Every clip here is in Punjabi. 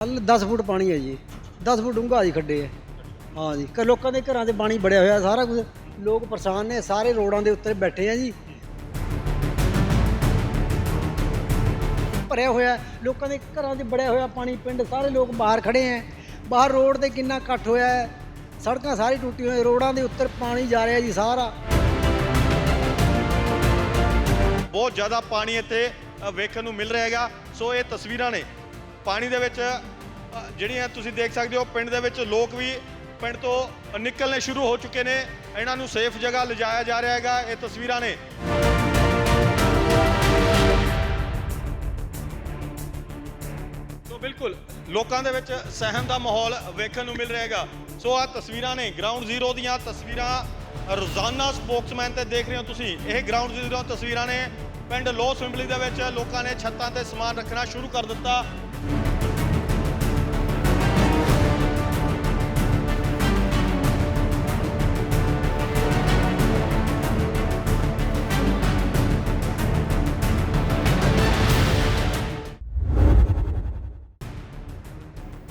ਕੱਲ 10 ਫੁੱਟ ਪਾਣੀ ਹੈ ਜੀ। 10 ਫੁੱਟ ਡੂੰਘਾ ਜੀ ਖੱਡੇ ਹੈ। ਹਾਂ ਜੀ। ਕਿ ਲੋਕਾਂ ਦੇ ਘਰਾਂ 'ਚ ਪਾਣੀ ਬੜਿਆ ਹੋਇਆ ਸਾਰਾ ਕੁਝ ਲੋਕ ਪਰੇਸ਼ਾਨ ਨੇ, ਸਾਰੇ ਰੋਡਾਂ ਦੇ ਉੱਤੇ ਬੈਠੇ ਆ ਜੀ। ਭਰਿਆ ਹੋਇਆ, ਲੋਕਾਂ ਦੇ ਘਰਾਂ 'ਚ ਬੜਿਆ ਹੋਇਆ ਪਾਣੀ, ਪਿੰਡ ਸਾਰੇ ਲੋਕ ਬਾਹਰ ਖੜੇ ਹੈ। ਬਾਹਰ ਰੋਡ ਤੇ ਕਿੰਨਾ ਇਕੱਠ ਹੋਇਆ ਹੈ। ਸੜਕਾਂ ਸਾਰੀ ਟੁੱਟੀ ਹੋਈਆਂ, ਰੋਡਾਂ ਦੇ ਉੱਤੇ ਪਾਣੀ ਜਾ ਰਿਹਾ ਜੀ ਸਾਰਾ। ਬਹੁਤ ਜ਼ਿਆਦਾ ਪਾਣੀ ਇੱਥੇ ਵੇਖਣ ਨੂੰ ਮਿਲ ਰਿਹਾ ਹੈਗਾ। ਸੋ ਇਹ ਤਸਵੀਰਾਂ ਨੇ ਪਾਣੀ ਦੇ ਵਿੱਚ ਅ, ਜਿਹੜੀਆਂ ਤੁਸੀਂ ਦੇਖ ਸਕਦੇ ਹੋ ਪਿੰਡ ਦੇ ਵਿੱਚ ਲੋਕ ਵੀ ਪਿੰਡ ਤੋਂ ਨਿਕਲਣੇ ਸ਼ੁਰੂ ਹੋ ਚੁੱਕੇ ਨੇ। ਇਹਨਾਂ ਨੂੰ ਸੇਫ ਜਗ੍ਹਾ ਲਿਜਾਇਆ ਜਾ ਰਿਹਾ ਹੈਗਾ ਇਹ ਤਸਵੀਰਾਂ ਨੇ। ਸੋ ਬਿਲਕੁਲ ਲੋਕਾਂ ਦੇ ਵਿੱਚ ਸਹਿਮ ਦਾ ਮਾਹੌਲ ਵੇਖਣ ਨੂੰ ਮਿਲ ਰਿਹਾ ਹੈਗਾ। ਸੋ ਆ ਤਸਵੀਰਾਂ ਨੇ ਗਰਾਊਂਡ ਜ਼ੀਰੋ ਦੀਆਂ ਤਸਵੀਰਾਂ। ਰੋਜ਼ਾਨਾ ਸਪੋਕਸਮੈਨ ਤੇ ਦੇਖ ਰਹੇ ਹੋ ਤੁਸੀਂ ਇਹ ਗਰਾਊਂਡ ਜ਼ੀਰੋ ਦੀਆਂ ਤਸਵੀਰਾਂ ਨੇ। ਪਿੰਡ ਲੋ ਅਸੈਂਬਲੀ ਦੇ ਵਿੱਚ ਲੋਕਾਂ ਨੇ ਛੱਤਾਂ ਤੇ ਸਮਾਨ ਰੱਖਣਾ ਸ਼ੁਰੂ ਕਰ ਦਿੱਤਾ।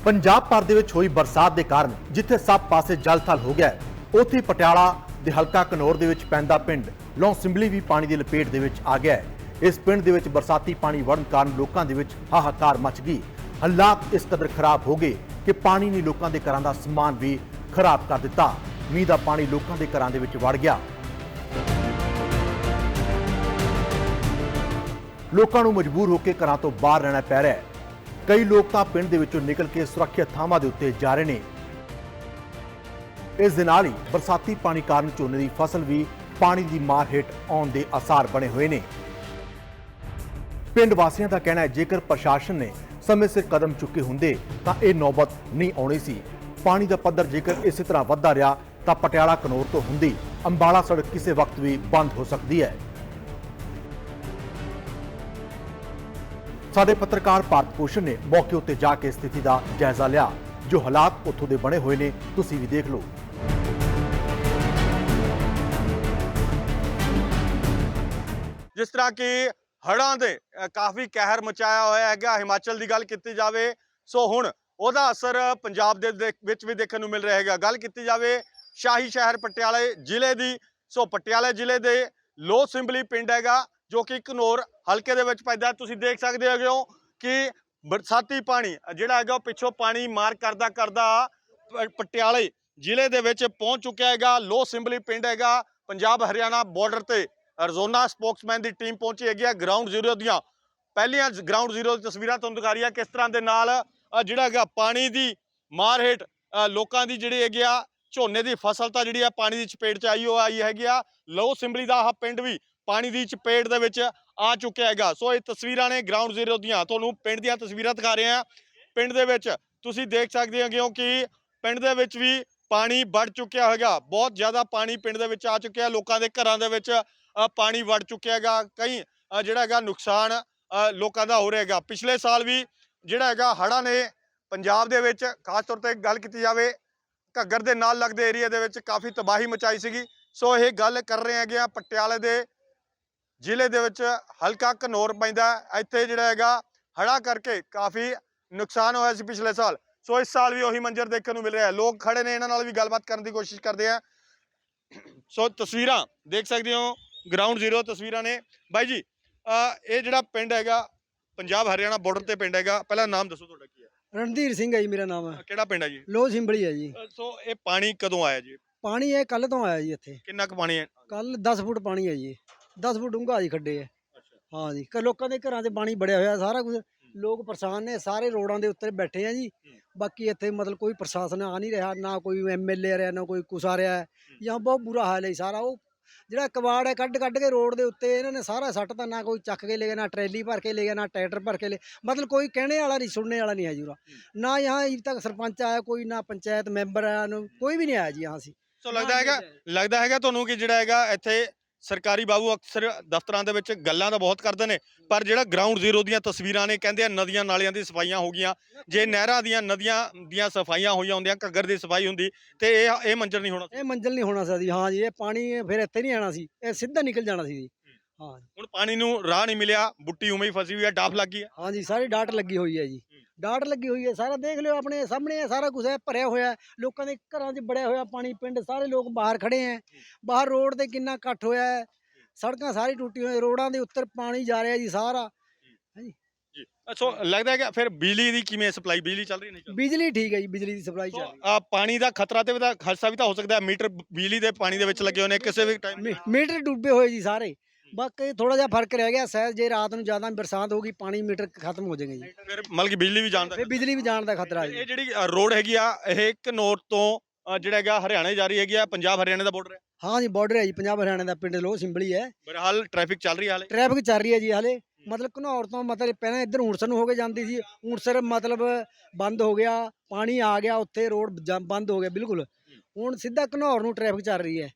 ਪੰਜਾਬ ਭਰ ਦੇ ਵਿੱਚ ਹੋਈ ਬਰਸਾਤ ਦੇ ਕਾਰਨ ਜਿੱਥੇ ਸਭ ਪਾਸੇ ਜਲ-ਥਲ ਹੋ ਗਿਆ ਉੱਥੇ ਪਟਿਆਲਾ ਦੇ ਹਲਕਾ ਕਨੌਰ ਦੇ ਵਿੱਚ ਪੈਂਦਾ ਪਿੰਡ ਲੌਂ ਸਿੰਬਲੀ ਵੀ ਪਾਣੀ ਦੀ ਲਪੇਟ ਦੇ ਵਿੱਚ ਆ ਗਿਆ ਹੈ। ਇਸ ਪਿੰਡ ਦੇ ਵਿੱਚ ਬਰਸਾਤੀ ਪਾਣੀ ਵੜਨ ਕਾਰਨ ਲੋਕਾਂ ਦੇ ਵਿੱਚ ਹਾਹਾਕਾਰ ਮਚ ਗਈ। ਹਾਲਾਤ ਇਸ ਕਦਰ ਖਰਾਬ ਹੋ ਗਏ ਕਿ ਪਾਣੀ ਨੇ ਲੋਕਾਂ ਦੇ ਘਰਾਂ ਦਾ ਸਮਾਨ ਵੀ ਖਰਾਬ ਕਰ ਦਿੱਤਾ। ਮੀਂਹ ਦਾ ਪਾਣੀ ਲੋਕਾਂ ਦੇ ਘਰਾਂ ਦੇ ਵਿੱਚ ਵੜ ਗਿਆ। ਲੋਕਾਂ ਨੂੰ ਮਜਬੂਰ ਹੋ ਕੇ ਘਰਾਂ ਤੋਂ ਬਾਹਰ ਰਹਿਣਾ ਪੈ ਰਿਹਾ ਹੈ। ਕਈ ਲੋਕ ਤਾਂ ਪਿੰਡ ਦੇ ਵਿੱਚੋਂ ਨਿਕਲ ਕੇ ਸੁਰੱਖਿਅਤ ਥਾਵਾਂ ਦੇ ਉੱਤੇ ਜਾ ਰਹੇ ਨੇ। ਇਸ ਦੇ ਨਾਲ ਹੀ ਬਰਸਾਤੀ ਪਾਣੀ ਕਾਰਨ ਝੋਨੇ ਦੀ ਫਸਲ ਵੀ ਪਾਣੀ ਦੀ ਮਾਰ ਹੇਠ ਆਉਣ ਦੇ ਆਸਾਰ ਬਣੇ ਹੋਏ ਨੇ। ਪਿੰਡ ਵਾਸੀਆਂ ਦਾ ਕਹਿਣਾ ਹੈ, ਜੇਕਰ ਪ੍ਰਸ਼ਾਸਨ ਨੇ ਸਮੇਂ ਸਿਰ ਕਦਮ ਚੁੱਕੇ ਹੁੰਦੇ, ਤਾਂ ਇਹ ਨੌਬਤ ਨਹੀਂ ਆਉਣੀ ਸੀ। ਪਾਣੀ ਦਾ ਪੱਧਰ ਜੇਕਰ ਇਸੇ ਤਰ੍ਹਾਂ ਵੱਧਦਾ ਰਿਹਾ, ਤਾਂ ਪਟਿਆਲਾ, ਕਨੌਰ ਤੋਂ ਹੁੰਦੀ ਅੰਬਾਲਾ ਸੜਕ ਕਿਸੇ ਵਕਤ ਵੀ ਬੰਦ ਹੋ ਸਕਦੀ ਹੈ। ਸਾਡੇ ਪੱਤਰਕਾਰ ਭਾਰਤ ਭੂਸ਼ਣ ਨੇ ਮੌਕੇ ਉੱਤੇ ਜਾ ਕੇ ਸਥਿਤੀ ਦਾ ਜਾਇਜ਼ਾ ਲਿਆ। ਜੋ ਹਾਲਾਤ ਉੱਥੋਂ ਦੇ ਬਣੇ ਹੋਏ ਨੇ, ਤੁਸੀਂ ਵੀ ਦੇਖ ਲਓ। ਜਿਸ ਤਰ੍ਹਾਂ ਕਿ ਹੜ੍ਹਾਂ ਦੇ ਕਾਫੀ ਕਹਿਰ ਮਚਾਇਆ ਹੋਇਆ ਹੈਗਾ, ਹਿਮਾਚਲ ਦੀ ਗੱਲ ਕੀਤੀ ਜਾਵੇ, ਸੋ ਹੁਣ ਉਹਦਾ ਅਸਰ ਪੰਜਾਬ ਦੇ ਦੇ ਵਿੱਚ ਵੀ ਦੇਖਣ ਨੂੰ ਮਿਲ ਰਿਹਾ ਹੈਗਾ। ਗੱਲ ਕੀਤੀ ਜਾਵੇ ਸ਼ਾਹੀ ਸ਼ਹਿਰ ਪਟਿਆਲੇ ਜ਼ਿਲ੍ਹੇ ਦੀ, ਸੋ ਪਟਿਆਲੇ ਜ਼ਿਲ੍ਹੇ ਦੇ ਲੋ ਸਿੰਬਲੀ ਪਿੰਡ ਹੈਗਾ, ਜੋ ਕਿ ਘਨੌਰ ਹਲਕੇ ਦੇ ਵਿੱਚ ਪੈਂਦਾ ਤੁਸੀਂ ਦੇਖ ਸਕਦੇ ਹੈਗੇ ਹੋ ਕਿ ਬਰਸਾਤੀ ਪਾਣੀ ਜਿਹੜਾ ਹੈਗਾ ਉਹ ਪਿੱਛੋਂ ਪਾਣੀ ਮਾਰ ਕਰਦਾ ਕਰਦਾ ਪਟਿਆਲੇ ਜ਼ਿਲ੍ਹੇ ਦੇ ਵਿੱਚ ਪਹੁੰਚ ਚੁੱਕਿਆ ਹੈਗਾ। ਲੋ ਸਿੰਬਲੀ ਪਿੰਡ ਹੈਗਾ ਪੰਜਾਬ ਹਰਿਆਣਾ ਬਾਰਡਰ ਤੇ। ਅਰਜ਼ੋਨਾ ਸਪੋਕਸਮੈਨ ਦੀ ਟੀਮ ਪਹੁੰਚੀ ਹੈਗੀ ਆ ਗਰਾਊਂਡ ਜ਼ੀਰੋ ਦੀਆਂ। ਪਹਿਲੀਆਂ ਗਰਾਊਂਡ ਜ਼ੀਰੋ ਦੀ ਤਸਵੀਰਾਂ ਤੁਹਾਨੂੰ ਦਿਖਾ ਰਹੀ ਆ ਕਿਸ ਤਰ੍ਹਾਂ ਦੇ ਨਾਲ ਜਿਹੜਾ ਹੈਗਾ ਪਾਣੀ ਦੀ ਮਾਰ ਹੇਠ ਲੋਕਾਂ ਦੀ ਜਿਹੜੀ ਹੈਗੀ ਆ ਝੋਨੇ ਦੀ ਫਸਲ ਤਾਂ ਜਿਹੜੀ ਆ ਪਾਣੀ ਦੀ ਚਪੇਟ ਚ ਆਈ ਹੋ ਆਈ ਹੈਗੀ ਆ। ਲੋ ਸਿੰਬਲੀ ਦਾ ਆਹ ਪਿੰਡ ਵੀ ਪਾਣੀ ਦੀ ਚਪੇਟ ਦੇ ਵਿੱਚ ਆ ਚੁੱਕਿਆ ਹੈਗਾ। ਸੋ ਇਹ ਤਸਵੀਰਾਂ ਨੇ ਗਰਾਊਂਡ ਜ਼ੀਰੋ ਦੀਆਂ। ਤੁਹਾਨੂੰ ਪਿੰਡ ਦੀਆਂ ਤਸਵੀਰਾਂ ਦਿਖਾ ਰਹੇ ਆ। ਪਿੰਡ ਦੇ ਵਿੱਚ ਤੁਸੀਂ ਦੇਖ ਸਕਦੇ ਹੋ ਕਿ ਪਿੰਡ ਦੇ ਵਿੱਚ ਵੀ ਪਾਣੀ ਵੜ ਚੁੱਕਿਆ ਹੈਗਾ। ਬਹੁਤ ਜ਼ਿਆਦਾ ਪਾਣੀ ਪਿੰਡ ਦੇ ਵਿੱਚ ਆ ਚੁੱਕਿਆ। ਲੋਕਾਂ ਦੇ ਘਰਾਂ ਦੇ ਵਿੱਚ ਪਾਣੀ ਵੜ ਚੁੱਕਿਆ ਹੈਗਾ, ਕਈ ਜਿਹੜਾ ਹੈਗਾ ਨੁਕਸਾਨ ਲੋਕਾਂ ਦਾ ਹੋ ਰਿਹਾ ਹੈਗਾ। ਪਿਛਲੇ ਸਾਲ ਵੀ ਜਿਹੜਾ ਹੈਗਾ ਹੜ੍ਹਾਂ ਨੇ ਪੰਜਾਬ ਦੇ ਵਿੱਚ, ਖਾਸ ਤੌਰ ਤੇ ਗੱਲ ਕੀਤੀ ਜਾਵੇ, ਘੱਗਰ ਦੇ ਨਾਲ ਲੱਗਦੇ ਏਰੀਆ ਦੇ ਵਿੱਚ ਕਾਫੀ ਤਬਾਹੀ ਮਚਾਈ ਸੀਗੀ। ਸੋ ਇਹ ਗੱਲ ਕਰ ਰਹੇ ਹੈਗੇ ਆ, ਪਟਿਆਲੇ ਦੇ ਜ਼ਿਲ੍ਹੇ ਦੇ ਵਿੱਚ ਹਲਕਾ ਘਨੌਰ ਪੈਂਦਾ ਇੱਥੇ ਜਿਹੜਾ ਹੈਗਾ ਹੜ੍ਹਾਂ ਕਰਕੇ ਕਾਫੀ ਨੁਕਸਾਨ ਹੋਇਆ ਸੀ ਪਿਛਲੇ ਸਾਲ। ਸੋ ਇਸ ਸਾਲ ਵੀ ਉਹੀ ਮੰਜ਼ਰ ਦੇਖਣ ਨੂੰ ਮਿਲ ਰਿਹਾ ਹੈ। ਲੋਕ ਖੜੇ ਨੇ, ਇਹਨਾਂ ਨਾਲ ਵੀ ਗੱਲਬਾਤ ਕਰਨ ਦੀ ਕੋਸ਼ਿਸ਼ ਕਰਦੇ ਆ। ਸੋ ਤਸਵੀਰਾਂ ਦੇਖ ਸਕਦੇ ਹੋ। ਗਰਾਊਂਡ ਜ਼ੀਰੋ ਤਸਵੀਰਾਂ ਨੇ। ਬਾਈ ਜੀ ਇਹ ਜਿਹੜਾ ਪਿੰਡ ਹੈਗਾ ਪੰਜਾਬ ਹਰਿਆਣਾ ਬਾਰਡਰ ਤੇ ਪਿੰਡ ਹੈਗਾ ਪਹਿਲਾਂ ਨਾਮ ਦੱਸੋ ਤੁਹਾਡਾ ਕੀ ਹੈ? ਰਣਧੀਰ ਸਿੰਘ ਹੈ ਜੀ ਮੇਰਾ ਨਾਮ। ਹੈ ਕਿਹੜਾ ਪਿੰਡ ਹੈ ਜੀ? ਲੋ ਸਿੰਬਲੀ ਹੈ ਜੀ। ਸੋ ਇਹ ਪਾਣੀ ਕਦੋਂ ਆਇਆ ਜੀ? ਪਾਣੀ ਇਹ ਕੱਲ ਤੋਂ ਆਇਆ ਜੀ ਇੱਥੇ। ਕਿੰਨਾ ਕੁ ਪਾਣੀ ਹੈ? ਕੱਲ 10 ਫੁੱਟ ਪਾਣੀ ਹੈ ਜੀ। 10 ਫੁੱਟ ਡੂੰਘਾ ਜੀ ਖੱਡੇ ਹੈ। ਹਾਂ ਜੀ ਲੋਕਾਂ ਦੇ ਘਰਾਂ 'ਚ ਪਾਣੀ ਬੜਿਆ ਹੋਇਆ ਸਾਰਾ ਕੁਝ ਲੋਕ ਪਰੇਸ਼ਾਨ ਨੇ ਸਾਰੇ ਰੋਡਾਂ ਦੇ ਉੱਤੇ ਬੈਠੇ ਆ ਜੀ। ਬਾਕੀ ਇੱਥੇ ਮਤਲਬ ਕੋਈ ਪ੍ਰਸ਼ਾਸਨ ਆ ਨਹੀਂ ਰਿਹਾ ਨਾ ਕੋਈ ਐਮਐਲਏ ਆ ਰਿਹਾ ਨਾ ਕੋਈ ਆ ਰਿਹਾ। यहाँ ਬਹੁਤ ਬੁਰਾ ਹਾਲ ਹੈ ਜੀ ਸਾਰਾ ਉਹ ਜਿਹੜਾ ਕਵਾੜ ਹੈ ਕੱਢ ਕੱਢ ਕੇ ਰੋਡ ਦੇ ਉੱਤੇ ਇਹਨਾਂ ਨੇ ਸਾਰਾ ਸੱਟ ਤਾਂ ਨਾ ਕੋਈ ਚੱਕ ਕੇ ਲੈ ਗਿਆ ਨਾ ਟਰੈਲੀ ਭਰ ਕੇ ਲੈ ਗਿਆ ਨਾ ਟਰੈਕਟਰ ਭਰ ਕੇ ਲੈ ਮਤਲਬ ਕੋਈ ਕਹਿਣੇ ਵਾਲਾ ਨਹੀਂ ਸੁਣਨੇ ਵਾਲਾ ਨਹੀਂ ਹੈ ਜੂਰਾ ਨਾ ਯਹਾਂ ਇਹ ਤੱਕ ਸਰਪੰਚ ਆਇਆ ਕੋਈ ਨਾ ਪੰਚਾਇਤ ਮੈਂਬਰ ਆਇਆ ਕੋਈ ਵੀ ਨਹੀਂ ਆਇਆ ਜੀ ਯਹਾਂ ਸੀ ਸੋ ਲੱਗਦਾ ਹੈਗਾ ਲੱਗਦਾ ਹੈਗਾ ਤੁਹਾਨੂੰ ਕਿ ਜਿਹੜਾ ਹੈਗਾ ਇੱਥੇ ਸਰਕਾਰੀ ਬਾਬੂ ਅਕਸਰ ਦਫ਼ਤਰਾਂ ਦੇ ਵਿੱਚ ਗੱਲਾਂ ਤਾਂ ਬਹੁਤ ਕਰਦੇ ਨੇ ਪਰ ਜਿਹੜਾ ਗਰਾਊਂਡ ਜ਼ੀਰੋ ਦੀਆਂ ਤਸਵੀਰਾਂ ਨੇ ਕਹਿੰਦੇ ਆ ਨਦੀਆਂ ਨਾਲਿਆਂ ਦੀ ਸਫਾਈਆਂ ਹੋ ਗਈਆਂ। ਜੇ ਨਹਿਰਾਂ ਦੀਆਂ ਨਦੀਆਂ ਦੀਆਂ ਸਫਾਈਆਂ ਹੋਈਆਂ ਹੁੰਦੀਆਂ ਘੱਗਰ ਦੀ ਸਫ਼ਾਈ ਹੁੰਦੀ ਤੇ ਇਹ ਇਹ ਮੰਜ਼ਰ ਨਹੀਂ ਹੋਣਾ। ਇਹ ਮੰਜ਼ਿਲ ਨਹੀਂ ਹੋਣਾ ਸੀ ਹਾਂ ਜੀ ਇਹ ਪਾਣੀ ਫਿਰ ਇੱਥੇ ਨਹੀਂ ਆਣਾ ਸੀ ਇਹ ਸਿੱਧਾ ਨਿਕਲ ਜਾਣਾ ਸੀ ਜੀ। ਹਾਂ। ਹੁਣ ਪਾਣੀ ਨੂੰ ਰਾਹ ਨਹੀਂ ਮਿਲਿਆ ਬੁੱਟੀ ਉਵੇਂ ਹੀ ਫਸੀ ਹੋਈ ਹੈ ਡਾਫ ਲੱਗ ਗਈ ਹੈ। ਹਾਂ ਜੀ ਸਾਰੀ ਡਾਟ ਲੱਗੀ ਹੋਈ ਹੈ ਜੀ। ਡਾਟ ਲੱਗੀ ਹੋਈ ਹੈ ਸਾਰਾ ਦੇਖ ਲਿਓ ਆਪਣੇ ਸਾਹਮਣੇ ਹੈ ਸਾਰਾ ਕੁਝ ਹੈ ਭਰਿਆ ਹੋਇਆ। ਲੋਕਾਂ ਦੇ ਘਰਾਂ 'ਚ ਬੜਿਆ ਹੋਇਆ ਪਾਣੀ ਪਿੰਡ ਸਾਰੇ ਲੋਕ ਬਾਹਰ ਖੜੇ ਹੈ। ਬਾਹਰ ਰੋਡ ਤੇ ਕਿੰਨਾ ਇਕੱਠ ਹੋਇਆ ਹੈ ਸੜਕਾਂ ਸਾਰੀ ਟੁੱਟੀ ਹੋਈ ਰੋਡਾਂ ਦੇ ਉੱਤਰ ਪਾਣੀ ਜਾ ਰਿਹਾ ਜੀ ਸਾਰਾ। ਜੀ। ਸੋ ਲੱਗਦਾ ਹੈ ਕਿ ਫਿਰ ਬਿਜਲੀ ਦੀ ਕਿਵੇਂ ਸਪਲਾਈ ਬਿਜਲੀ ਚੱਲ ਰਹੀ ਨਹੀਂ ਚੱਲ ਬਿਜਲੀ ਠੀਕ ਹੈ ਜੀ ਬਿਜਲੀ ਦੀ ਸਪਲਾਈ ਚੱਲ ਰਹੀ ਆ ਪਾਣੀ ਦਾ ਖਤਰਾ ਤੇ ਵੀ ਤਾਂ ਖਦਸ਼ਾ ਵੀ ਤਾਂ ਹੋ ਸਕਦਾ ਹੈ ਮੀਟਰ ਬਿਜਲੀ ਦੇ ਪਾਣੀ ਦੇ ਵਿੱਚ ਲੱਗੇ ਹੋਏ ਨੇ ਕਿਸੇ ਵੀ ਟਾਈਮ ਮੀ- ਮੀਟਰ ਡੁੱਬੇ ਹੋਏ ਜੀ ਸਾਰੇ। ਬਾਕੀ ਥੋੜਾ ਜਿਹਾ ਫ਼ਰਕ ਰਹਿ ਗਿਆ ਸ਼ਾਇਦ ਜੇ ਰਾਤ ਨੂੰ ਜ਼ਿਆਦਾ ਬਰਸਾਤ ਹੋਗੀ ਪਾਣੀ ਮੀਟਰ ਖਤਮ ਹੋ ਜਾਏਗਾ ਜੀ। ਫਿਰ ਮਤਲਬ ਕਿ ਬਿਜਲੀ ਵੀ ਜਾਣਦਾ ਫਿਰ ਬਿਜਲੀ ਵੀ ਜਾਣ ਦਾ ਖਤਰਾ ਜੀ। ਇਹ ਜਿਹੜੀ ਅ, ਰੋਡ ਹੈਗੀ ਆ ਇਹ ਕਨੌਰ ਤੋਂ ਅ, ਜਿਹੜਾ ਹੈਗਾ ਹਰਿਆਣੇ ਜਾ ਰਹੀ ਹੈਗੀ ਆ ਪੰਜਾਬ ਹਰਿਆਣੇ ਦਾ ਬਾਰਡਰ ਹੈ? ਹਾਂ ਜੀ ਬਾਰਡਰ ਹੈ ਜੀ ਪੰਜਾਬ ਹਰਿਆਣਾ ਦਾ ਪਿੰਡ ਲੋ ਸਿੰਬਲੀ ਹੈ। ਬਰਹਾਲ ਟ੍ਰੈਫਿਕ ਚੱਲ ਰਹੀ ਹੈ ਹਾਲੇ? ਟ੍ਰੈਫਿਕ ਚੱਲ ਰਹੀ ਹੈ ਜੀ ਹਾਲੇ। ਮਤਲਬ ਘਨੌਰ ਤੋਂ ਮਤਲਬ ਪਹਿਲਾਂ ਇੱਧਰ ਊਂਟਸਰ ਨੂੰ ਹੋ ਕੇ ਜਾਂਦੀ ਸੀ। ਊਂਟਸਰ ਮਤਲਬ ਬੰਦ ਹੋ ਗਿਆ ਪਾਣੀ ਆ ਗਿਆ ਉੱਥੇ ਰੋਡ ਜਾਂ- ਬੰਦ ਹੋ ਗਿਆ ਬਿਲਕੁਲ। ਹੁਣ ਸਿੱਧਾ ਘਨੌਰ ਨੂੰ ਟ੍ਰੈਫਿਕ ਚੱਲ ਰਹੀ ਹੈ।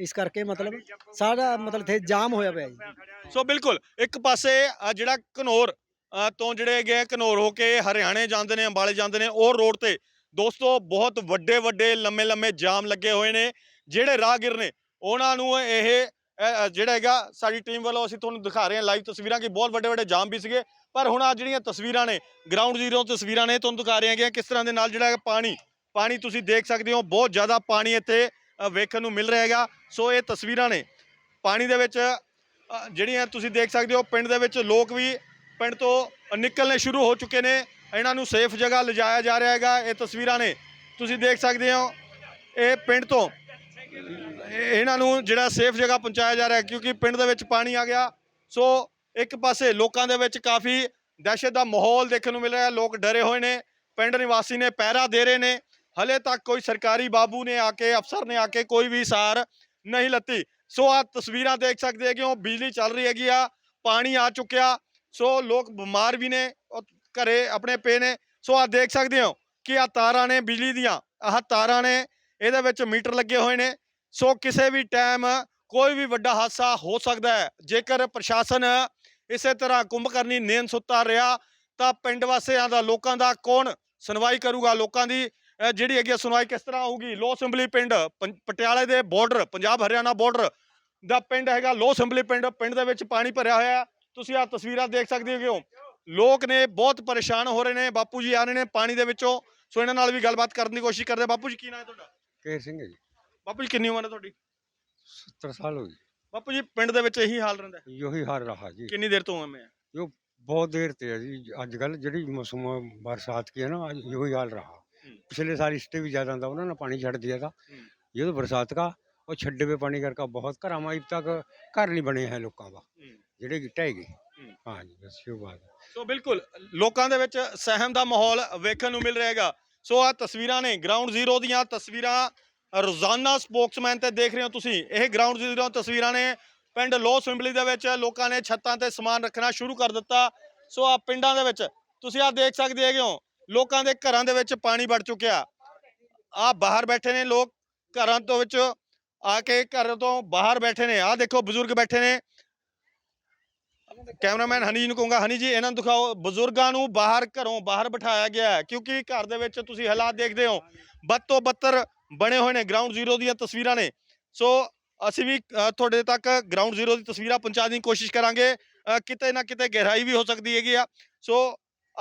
ਇਸ ਕਰਕੇ ਮਤਲਬ ਸਾਰਾ ਮਤਲਬ ਇੱਥੇ ਜਾਮ ਹੋਇਆ ਪਿਆ ਜੀ। ਸੋ ਬਿਲਕੁਲ ਇੱਕ ਪਾਸੇ ਜਿਹੜਾ ਘਨੌਰ ਅ, ਤੋਂ ਜਿਹੜੇ ਹੈਗੇ ਆ, ਘਨੌਰ ਹੋ ਕੇ ਹਰਿਆਣੇ ਜਾਂਦੇ ਨੇ ਅੰਬਾਲੇ ਜਾਂਦੇ ਨੇ ਉਹ ਰੋਡ ਤੇ ਦੋਸਤੋ ਬਹੁਤ ਵੱਡੇ ਵੱਡੇ ਲੰਮੇ ਲੰਮੇ ਜਾਮ ਲੱਗੇ ਹੋਏ ਨੇ। ਜਿਹੜੇ ਰਾਹਗੀਰ ਨੇ ਉਹਨਾਂ ਨੂੰ ਇਹ ਜਿਹੜਾ ਹੈਗਾ ਸਾਡੀ ਟੀਮ ਵੱਲੋਂ ਅਸੀਂ ਤੁਹਾਨੂੰ ਦਿਖਾ ਰਹੇ ਹਾਂ ਲਾਈਵ ਤਸਵੀਰਾਂ ਕਿ ਬਹੁਤ ਵੱਡੇ ਵੱਡੇ ਜਾਮ ਵੀ ਸੀਗੇ। ਪਰ ਹੁਣ ਆ ਜਿਹੜੀਆਂ ਤਸਵੀਰਾਂ ਨੇ ਗਰਾਊਂਡ ਜ਼ੀਰੋ ਤਸਵੀਰਾਂ ਨੇ ਤੁਹਾਨੂੰ ਦਿਖਾ ਰਹੇ ਹਾਂ ਕਿ ਕਿਸ ਤਰ੍ਹਾਂ ਦੇ ਨਾਲ ਜਿਹੜਾ ਹੈਗਾ ਪਾਣੀ ਪਾਣੀ ਤੁਸੀਂ ਦੇਖ ਸਕਦੇ ਹੋ ਬਹੁਤ ਜ਼ਿਆਦਾ ਪਾਣੀ ਇੱਥੇ ਵੇਖਣ ਨੂੰ ਮਿਲ ਰਿਹਾ ਹੈਗਾ। ਸੋ ਇਹ ਤਸਵੀਰਾਂ ਨੇ। ਪਾਣੀ ਦੇ ਵਿੱਚ ਜਿਹੜੀਆਂ ਤੁਸੀਂ ਦੇਖ ਸਕਦੇ ਹੋ, ਪਿੰਡ ਦੇ ਵਿੱਚ ਲੋਕ ਵੀ ਪਿੰਡ ਤੋਂ ਨਿਕਲਣੇ ਸ਼ੁਰੂ ਹੋ ਚੁੱਕੇ ਨੇ। ਇਹਨਾਂ ਨੂੰ ਸੇਫ ਜਗ੍ਹਾ ਲਿਜਾਇਆ ਜਾ ਰਿਹਾ ਹੈਗਾ। ਇਹ ਤਸਵੀਰਾਂ ਨੇ। ਤੁਸੀਂ ਦੇਖ ਸਕਦੇ ਹੋ, ਇਹ ਪਿੰਡ ਤੋਂ ਇਹਨਾਂ ਨੂੰ ਜਿਹੜਾ ਸੇਫ ਜਗ੍ਹਾ ਪਹੁੰਚਾਇਆ ਜਾ ਰਿਹਾ ਕਿਉਂਕਿ ਪਿੰਡ ਦੇ ਵਿੱਚ ਪਾਣੀ ਆ ਗਿਆ। ਸੋ ਇੱਕ ਪਾਸੇ ਲੋਕਾਂ ਦੇ ਵਿੱਚ ਕਾਫੀ ਦਹਿਸ਼ਤ ਦਾ ਮਾਹੌਲ ਦੇਖਣ ਨੂੰ ਮਿਲ ਰਿਹਾ ਲੋਕ ਡਰੇ ਹੋਏ ਨੇ। ਪਿੰਡ ਨਿਵਾਸੀ ਨੇ ਪਹਿਰਾ ਦੇ ਰਹੇ ਨੇ। ਹਲੇ ਤੱਕ ਕੋਈ ਸਰਕਾਰੀ ਬਾਬੂ ਨੇ ਆ ਕੇ, ਅਫਸਰ ਨੇ ਆ ਕੇ ਕੋਈ ਵੀ ਸਾਰ ਨਹੀਂ ਲੱਤੀ। ਸੋ ਆ ਤਸਵੀਰਾਂ ਦੇਖ ਸਕਦੇ ਹੋ ਕਿ ਉਹ ਬਿਜਲੀ ਚੱਲ ਰਹੀ ਹੈਗੀ ਆ, ਪਾਣੀ ਆ ਚੁੱਕਿਆ, ਸੋ ਲੋਕ ਬਿਮਾਰ ਵੀ ਨੇ ਉਹ ਘਰੇ ਆਪਣੇ ਪਏ ਨੇ। ਸੋ ਆ ਦੇਖ ਸਕਦੇ ਹੋ ਕਿ ਆ ਤਾਰਾਂ ਨੇ ਬਿਜਲੀ ਦੀਆਂ, ਆਹ ਤਾਰਾਂ ਨੇ, ਇਹਦੇ ਵਿੱਚ ਮੀਟਰ ਲੱਗੇ ਹੋਏ ਨੇ। ਸੋ ਕਿਸੇ ਵੀ ਟਾਈਮ ਕੋਈ ਵੀ ਵੱਡਾ ਹਾਦਸਾ ਹੋ ਸਕਦਾ ਹੈ। ਜੇਕਰ ਪ੍ਰਸ਼ਾਸਨ ਇਸੇ ਤਰ੍ਹਾਂ ਕੁੰਭ ਕਰਨੀ ਨੀਂਦ ਸੁੱਤਾ ਰਿਹਾ, ਤਾਂ ਪਿੰਡ ਵਾਸੀਆਂ ਦਾ, ਲੋਕਾਂ ਦਾ ਕੌਣ ਸੁਣਵਾਈ ਕਰੂਗਾ? ਲੋਕਾਂ ਦੀ ਜਿਹੜੀ ਹੈਗੀ ਸੁਣਵਾਈ ਕਿਸ ਤਰ੍ਹਾਂ ਹੋਊਗੀ? ਲੋ ਸਿੰਬਲੀ ਪਿੰਡ ਪਟਿਆਲੇ ਦੇ ਬਾਰਡਰ ਪੰਜਾਬ ਹਰਿਆਣਾ ਬਾਰਡਰ ਦਾ ਪਿੰਡ ਹੈਗਾ ਲੋ ਸਿੰਬਲੀ ਪਿੰਡ ਪਿੰਡ ਦੇ ਵਿੱਚ ਪਾਣੀ ਭਰਿਆ ਹੋਇਆ ਤੁਸੀਂ ਆ ਤਸਵੀਰਾਂ ਦੇਖ ਸਕਦੇ ਹੋ। ਲੋਕ ਨੇ ਬਹੁਤ ਪਰੇਸ਼ਾਨ ਹੋ ਰਹੇ ਨੇ ਬਾਪੂ ਜੀ ਆ ਰਹੇ ਨੇ ਪਾਣੀ ਦੇ ਵਿੱਚੋਂ। ਸੋ ਇਹਨਾਂ ਨਾਲ ਵੀ ਗੱਲਬਾਤ ਕਰਨ ਦੀ ਕੋਸ਼ਿਸ਼ ਕਰਦੇ ਬਾਪੂ ਜੀ ਕੀ ਨਾਮ ਹੈ ਤੁਹਾਡਾ? ਕੇਰ ਸਿੰਘ ਜੀ। ਬਾਪੂ ਜੀ ਕਿੰਨੀ ਉਮਰ ਹੈ ਤੁਹਾਡੀ? 70 ਸਾਲ ਹੋ ਗਈ ਬਾਪੂ ਜੀ ਪਿੰਡ ਦੇ ਵਿੱਚ ਇਹੀ ਹਾਲ ਰਹਿੰਦਾ ਇਹੀ ਹਾਲ ਰਹਾ ਜੀ। ਕਿੰਨੀ ਦੇਰ ਤੋਂ ਐਵੇਂ ਹੈ? ਜੋ ਬਹੁਤ ਦੇਰ ਤੇ ਹੈ ਜੀ। ਅੱਜ ਕੱਲ ਜਿਹੜੀ ਮੌਸਮ ਬਰਸਾਤ ਕੀ ਹੈ ਨਾ ਇਹੀ ਹਾਲ ਰਹਾ। पिछले साल इससे भी ज्यादा था उन्होंने पानी छड़ दिया था हम्म। ये तो बरसात का और छड्डे पे पानी करके बहुत घर अभी तक घर नहीं बने हैं लोगों का ਜਿਹੜੇ ਢਹਿ ਗਏ ਹੂੰ। ਹਾਂ ਜੀ ਬਸ ਇਹ ਬਾਤ ਹੈ। ਸੋ ਬਿਲਕੁਲ ਲੋਕਾਂ ਦੇ ਵਿੱਚ ਸਹਿਮ ਦਾ ਮਾਹੌਲ ਵੇਖਣ ਨੂੰ ਮਿਲ ਰਿਹਾ ਹੈਗਾ ਸੋ ਆ ਤਸਵੀਰਾਂ ਨੇ ਗਰਾਊਂਡ ਜ਼ੀਰੋ ਦੀਆਂ ਤਸਵੀਰਾਂ ਰੋਜ਼ਾਨਾ ਸਪੋਕਸਮੈਨ ਤੇ ਦੇਖ ਰਹੇ ਹੋ ਤੁਸੀਂ ਇਹ ਗਰਾਊਂਡ ਜ਼ੀਰੋ ਤਸਵੀਰਾਂ ਨੇ ਪਿੰਡ ਲੋ ਸਿੰਬਲੀ ਦੇ ਵਿੱਚ ਲੋਕਾਂ ਨੇ ਛੱਤਾਂ ਤੇ ਸਮਾਨ ਰੱਖਣਾ ਸ਼ੁਰੂ ਕਰ ਦਿੱਤਾ ਸੋ ਆ ਪਿੰਡਾਂ ਦੇ ਵਿੱਚ ਤੁਸੀਂ ਆ ਦੇਖ ਸਕਦੇ ਹੈਗੇ ਹੋ ਲੋਕਾਂ ਦੇ ਘਰਾਂ ਦੇ ਵਿੱਚ ਪਾਣੀ ਵੜ ਚੁੱਕਿਆ। ਆ ਬਾਹਰ ਬੈਠੇ ਨੇ ਲੋਕ ਘਰਾਂ ਤੋਂ ਵਿੱਚ ਆ ਕੇ ਘਰ ਤੋਂ ਬਾਹਰ ਬੈਠੇ ਨੇ। ਆ ਦੇਖੋ ਬਜ਼ੁਰਗ ਬੈਠੇ ਨੇ। ਕੈਮਰਾਮੈਨ ਹਨੀ ਜੀ ਨੂੰ ਕਹੂੰਗਾ, ਹਨੀ ਜੀ, ਇਹਨਾਂ ਨੂੰ ਦਿਖਾਓ। ਬਜ਼ੁਰਗਾਂ ਨੂੰ ਬਾਹਰ ਘਰੋਂ ਬਾਹਰ ਬਿਠਾਇਆ ਗਿਆ ਹੈ, ਕਿਉਂਕਿ ਘਰ ਦੇ ਵਿੱਚ ਤੁਸੀਂ ਹਾਲਾਤ ਦੇਖਦੇ ਹੋ ਬੱਦ ਤੋਂ ਬੱਤਰ ਬਣੇ ਹੋਏ ਨੇ ਗਰਾਊਂਡ ਜ਼ੀਰੋ ਦੀਆਂ ਤਸਵੀਰਾਂ ਨੇ। ਸੋ ਅਸੀਂ ਵੀ ਤੁਹਾਡੇ ਤੱਕ ਗਰਾਊਂਡ ਜ਼ੀਰੋ ਦੀ ਤਸਵੀਰਾਂ ਪਹੁੰਚਾਉਣ ਦੀ ਕੋਸ਼ਿਸ਼ ਕਰਾਂਗੇ। ਕਿਤੇ ਨਾ ਕਿਤੇ ਗਹਿਰਾਈ ਵੀ ਹੋ ਸਕਦੀ ਹੈਗੀ ਆ। ਸੋ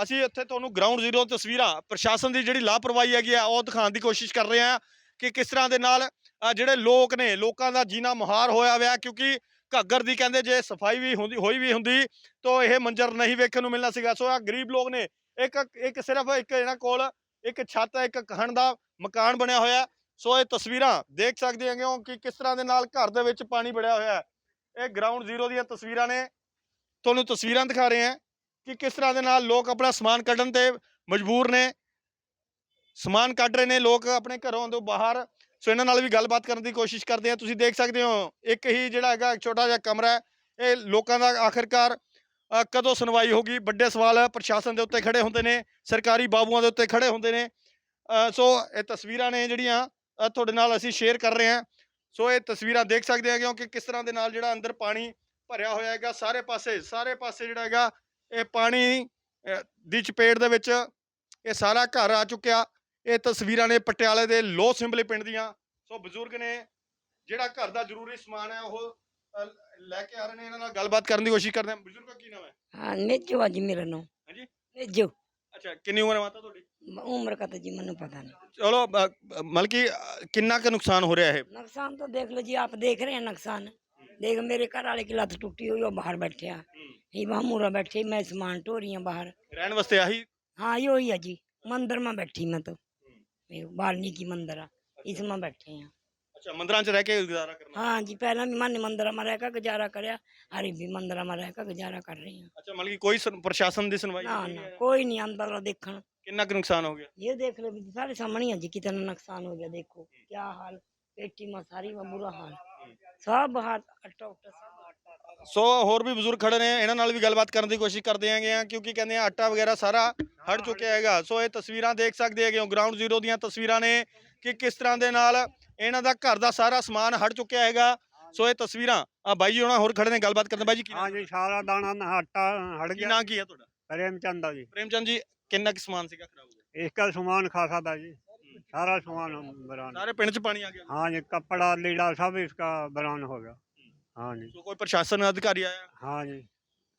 ਅਸੀਂ ਇੱਥੇ ਤੁਹਾਨੂੰ ਗਰਾਊਂਡ ਜ਼ੀਰੋ ਤਸਵੀਰਾਂ, ਪ੍ਰਸ਼ਾਸਨ ਦੀ ਜਿਹੜੀ ਲਾਪਰਵਾਹੀ ਹੈਗੀ ਆ, ਉਹ ਦਿਖਾਉਣ ਦੀ ਕੋਸ਼ਿਸ਼ ਕਰ ਰਹੇ ਹਾਂ ਕਿ ਕਿਸ ਤਰ੍ਹਾਂ ਦੇ ਨਾਲ ਜਿਹੜੇ ਲੋਕ ਨੇ, ਲੋਕਾਂ ਦਾ ਜੀਣਾ ਮੁਹਾਰ ਹੋਇਆ ਹੋਇਆ, ਕਿਉਂਕਿ ਘੱਗਰ ਦੀ ਕਹਿੰਦੇ ਜੇ ਸਫ਼ਾਈ ਵੀ ਹੁੰਦੀ, ਹੋਈ ਵੀ ਹੁੰਦੀ, ਤਾਂ ਇਹ ਮੰਜ਼ਰ ਨਹੀਂ ਵੇਖਣ ਨੂੰ ਮਿਲਣਾ ਸੀਗਾ। ਸੋ ਆ ਗਰੀਬ ਲੋਕ ਨੇ, ਇੱਕ ਇੱਕ ਸਿਰਫ ਇੱਕ ਇਹਨਾਂ ਕੋਲ, ਇੱਕ ਛੱਤ ਇੱਕ ਕਹਿਣ ਦਾ ਮਕਾਨ ਬਣਿਆ ਹੋਇਆ ਸੋ ਇਹ ਤਸਵੀਰਾਂ ਦੇਖ ਸਕਦੇ ਹੈਗੇ ਹੋ ਕਿ ਕਿਸ ਤਰ੍ਹਾਂ ਦੇ ਨਾਲ ਘਰ ਦੇ ਵਿੱਚ ਪਾਣੀ ਵੜਿਆ ਹੋਇਆ ਹੈ। ਇਹ ਗਰਾਊਂਡ ਜ਼ੀਰੋ ਦੀਆਂ ਤਸਵੀਰਾਂ ਨੇ, ਤੁਹਾਨੂੰ ਤਸਵੀਰਾਂ ਦਿਖਾ ਰਹੇ ਹਾਂ। ਕਿ ਕਿਸ ਤਰ੍ਹਾਂ ਦੇ ਨਾਲ ਲੋਕ ਆਪਣਾ ਸਮਾਨ ਕੱਢਣ ਤੇ ਮਜਬੂਰ ਨੇ। ਸਮਾਨ ਕੱਢ ਰਹੇ ਨੇ, ਲੋਕ ਆਪਣੇ ਘਰੋਂ ਤੋਂ ਬਾਹਰ। ਸੋ ਇਹਨਾਂ ਨਾਲ ਵੀ ਗੱਲਬਾਤ ਕਰਨ ਦੀ ਕੋਸ਼ਿਸ਼ ਕਰਦੇ ਆ ਤੁਸੀਂ ਦੇਖ ਸਕਦੇ ਹੋ, ਇੱਕ ਹੀ ਜਿਹੜਾ ਹੈਗਾ, ਇੱਕ ਛੋਟਾ ਜਿਹਾ ਕਮਰਾ ਹੈ। ਇਹ ਲੋਕਾਂ ਦਾ ਆਖਿਰਕਾਰ ਕਦੋਂ ਸੁਣਵਾਈ ਹੋਗੀ ਵੱਡੇ ਸਵਾਲ ਪ੍ਰਸ਼ਾਸਨ ਦੇ ਉੱਤੇ ਖੜੇ ਹੁੰਦੇ ਨੇ, ਸਰਕਾਰੀ ਬਾਬੂਆਂ ਦੇ ਉੱਤੇ ਖੜੇ ਹੁੰਦੇ ਨੇ। ਸੋ ਇਹ ਤਸਵੀਰਾਂ ਨੇ ਜਿਹੜੀਆਂ ਤੁਹਾਡੇ ਨਾਲ ਅਸੀਂ ਸ਼ੇਅਰ ਕਰ ਰਹੇ ਹਾਂ। ਸੋ ਇਹ ਤਸਵੀਰਾਂ ਦੇਖ ਸਕਦੇ ਹੈਗੇ ਹੋ ਕਿ ਕਿਸ ਤਰ੍ਹਾਂ ਦੇ ਨਾਲ ਜਿਹੜਾ ਅੰਦਰ ਪਾਣੀ ਭਰਿਆ ਹੋਇਆ ਹੈਗਾ, ਸਾਰੇ ਪਾਸੇ ਸਾਰੇ ਪਾਸੇ ਜਿਹੜਾ ਹੈਗਾ ਇਹ ਪਾਣੀ ਦੀ ਚਪੇੜ ਦੇ ਵਿੱਚ ਇਹ ਸਾਰਾ ਘਰ ਆ ਚੁੱਕਿਆ। ਇਹ ਤਸਵੀਰਾਂ ਨੇ ਪਟਿਆਲੇ ਦੇ ਲੋ ਸਿੰਬਲੇ ਪਿੰਡ ਦੀਆਂ। ਸੋ ਬਜ਼ੁਰਗ ਨੇ ਜਿਹੜਾ ਘਰ ਦਾ ਜ਼ਰੂਰੀ ਸਮਾਨ ਹੈ ਉਹ ਲੈ ਕੇ ਆ ਰਹੇ ਨੇ। ਇਹਨਾਂ ਨਾਲ ਗੱਲਬਾਤ ਕਰਨ ਦੀ ਕੋਸ਼ਿਸ਼ ਕਰਦੇ ਹਾਂ। ਬਜ਼ੁਰਗ ਕੀ ਨਾਮ ਹੈ? ਹਾਂ ਨੇਜੋ ਅੱਜ ਮੇਰਾ ਨਾਮ। ਹਾਂਜੀ? ਨੇਜੋ। ਅੱਛਾ ਕਿੰਨੀ ਉਮਰ ਹੈ ਮਾਤਾ ਤੁਹਾਡੀ? ਉਮਰ ਕਾ ਤਾਂ ਜੀ ਮੈਨੂੰ ਪਤਾ ਨਹੀਂ। ਚਲੋ ਮਲਕੀ ਕਿੰਨਾ ਕੁ ਨੁਕਸਾਨ ਹੋ ਰਿਹਾ ਹੈ ਨੁਕਸਾਨ ਤਾਂ ਦੇਖ ਲਓ ਜੀ ਆਪ ਦੇਖ ਰਹੇ ਹੋ ਨੁਕਸਾਨ। ਦੇਖ ਮੇਰੇ ਘਰ ਵਾਲੇ ਕੀ ਲੱਤ ਟੁੱਟੀ ਹੋਈ ਉਹ ਬਾਹਰ ਬੈਠਿਆ हैं ही वहाँ मूरा बैठे मैं सामान ढो रही हूँ बाहर ਰਹਿਣ ਵਾਸਤੇ ਆਹੀ हाँ यो ही है जी मंदिर में बैठी मैं तो ये वाल्मीकि मंदिर है इसमें बैठे हैं ਅੱਛਾ ਮੰਦਰਾਂ 'ਚ ਰਹਿ ਕੇ ਗੁਜ਼ਾਰਾ ਕਰਨਾ हाँ जी पहले भी मन मंदिर में रहकर गुजारा करया अरे भी मंदिर में रहकर गुजारा कर रही हैं ਅੱਛਾ ਮਤਲਬ ਕਿ ਕੋਈ ਸੁਣ- ਪ੍ਰਸ਼ਾਸਨ ਦੀ ਸੁਣਵਾਈ ना ਨਹੀਂ ना ਹੈ कोई नहीं अंदर देखन ਕਿੰਨਾ ਕੁ ਨੁਕਸਾਨ ਹੋ ਗਿਆ ये देख लो भी सारे सामने ही है जी कितना नुकसान हो गया देखो क्या हाल पेटी में सारी में बुरा हाल सब हाथ अट्टा उट्टा सब ਸੋ ਹੋਰ ਵੀ ਬਜ਼ੁਰਗ ਖੜੇ ਨੇ ਇਹਨਾਂ ਨਾਲ ਵੀ ਗੱਲਬਾਤ ਕਰਨ ਦੀ ਕੋਸ਼ਿਸ਼ ਕਰਦੇ ਹੈਗੇ ਆ ਕਿਉਂਕਿ ਕਹਿੰਦੇ ਆ ਆਟਾ ਵਗੈਰਾ ਸਾਰਾ ਹਟ ਚੁੱਕਿਆ ਹੈਗਾ। ਸੋ ਇਹ ਤਸਵੀਰਾਂ ਦੇਖ ਸਕਦੇ ਹੈਗੇ ਹੋ ਗਰਾਊਂਡ ਜ਼ੀਰੋ ਦੀਆਂ ਤਸਵੀਰਾਂ ਨੇ ਕਿ ਕਿਸ ਤਰ੍ਹਾਂ ਦੇ ਨਾਲ ਇਹਨਾਂ ਦਾ ਘਰ ਦਾ ਸਾਰਾ ਸਮਾਨ ਹਟ ਚੁੱਕਿਆ ਹੈਗਾ। ਸੋ ਇਹ ਤਸਵੀਰਾਂ ਆ ਬਾਈ ਜੀ ਹੋਰ ਖੜੇ ਨੇ ਗੱਲਬਾਤ ਕਰਦੇ ਬਾਈ ਜੀ ਕੀ ਨਾਮ? ਹਾਂਜੀ ਸਾਰਾ ਦਾਣਾ ਨਾ ਆਟਾ ਕੀ ਗਿਆ। ਨਾਂ ਕੀ ਹੈ ਤੁਹਾਡਾ? ਪ੍ਰੇਮ ਚੰਦ ਦਾ ਜੀ। ਪ੍ਰੇਮਚੰਦ ਜੀ ਕਿੰਨਾ ਕੁ ਸਮਾਨ ਸੀਗਾ ਖਰਾਬ ਇਸ ਦਾ ਸਮਾਨ ਖਾਸਾ ਦਾ ਜੀ। ਸਾਰਾ ਸਮਾਨ ਬਰਾਨ। ਸਾਰੇ ਪਿੰਡ 'ਚ ਪਾਣੀ ਆ ਗਿਆ। ਹਾਂਜੀ ਕੱਪੜਾ ਲੀੜਾ ਸਭ ਇਸ ਦਾ ਬਰਾਨ ਹੋ ਗਿਆ। हाँ जी ਸੋ ਕੋਈ ਪ੍ਰਸ਼ਾਸਨ ਅਧਿਕਾਰੀ ਆਇਆ हाँ जी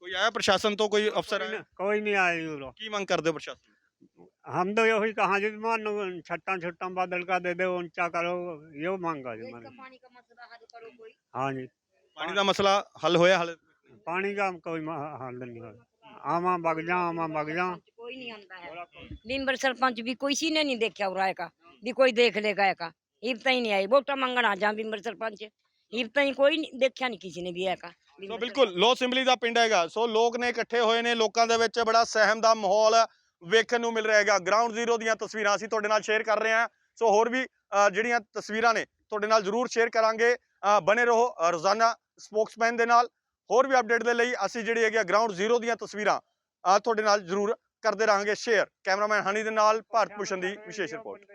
ਕੋਈ ਆਇਆ ਪ੍ਰਸ਼ਾਸਨ ਤੋਂ ਕੋਈ ਅਫਸਰ कोई ਆਇਆ न- कोई नहीं आया यूरो ਕੀ ਮੰਗ ਕਰਦੇ ਹੋ ਪ੍ਰਸ਼ਾਸਨ हम तो यही कहा जी मान छट्टा छुट्टा बदल का दे दे ऊंचा करो यो मांगा जी मैंने पानी का मसला हल करो कोई हाँ जी ਪਾਣੀ ਦਾ ਮਸਲਾ ਹੱਲ ਹੋਇਆ ਹਾਲੇ पानी का कोई म- हल नहीं हो आमा बग जा आमा बग जा कोई नहीं आता है बिम्बर सरपंच भी कोई सी ने नहीं देखा उराय का भी कोई देख लेगा का इब तई नहीं आई वोटा मंगन आ जा बिम्बर सरपंच ਹੀਰ ਤਾਂ ਹੀ ਕੋਈ ਨਹੀਂ ਦੇਖਿਆ ਨਹੀਂ ਕਿਸੇ ਨੇ ਵੀ ਹੈਗਾ। ਵੀ ਸੋ ਬਿਲਕੁਲ ਲੋ ਸਿੰਬਲੀ ਦਾ ਪਿੰਡ ਹੈਗਾ। ਸੋ ਲੋਕ ਨੇ ਇਕੱਠੇ ਹੋਏ ਨੇ ਲੋਕਾਂ ਦੇ ਵਿੱਚ ਬੜਾ ਸਹਿਮ ਦਾ ਮਾਹੌਲ ਵੇਖਣ ਨੂੰ ਮਿਲ ਰਿਹਾ ਹੈਗਾ। ਗਰਾਊਂਡ ਜ਼ੀਰੋ ਦੀਆਂ ਤਸਵੀਰਾਂ ਅਸੀਂ ਤੁਹਾਡੇ ਨਾਲ ਸ਼ੇਅਰ ਕਰ ਰਹੇ ਹਾਂ। ਸੋ ਹੋਰ ਵੀ ਜਿਹੜੀਆਂ ਤਸਵੀਰਾਂ ਨੇ ਤੁਹਾਡੇ ਨਾਲ ਜ਼ਰੂਰ ਸ਼ੇਅਰ ਕਰਾਂਗੇ। ਬਨੇ ਰਹੋ ਰੋਜ਼ਾਨਾ ਸਪੋਕਸਮੈਨ ਦੇ ਨਾਲ। ਹੋਰ ਵੀ ਅਪਡੇਟ ਦੇ ਲਈ ਅਸੀਂ ਜਿਹੜੀ ਹੈਗੀ ਗਰਾਊਂਡ ਜ਼ੀਰੋ ਦੀਆਂ ਤਸਵੀਰਾਂ ਤੁਹਾਡੇ ਨਾਲ ਜ਼ਰੂਰ ਕਰਦੇ ਰਹਾਂਗੇ ਸ਼ੇਅਰ ਕੈਮਰਾਮੈਨ ਹਨੀ ਦੇ ਨਾਲ ਭਾਰਤ ਭੂਸ਼ਣ ਦੀ ਵਿਸ਼ੇਸ਼ ਰਿਪੋਰਟ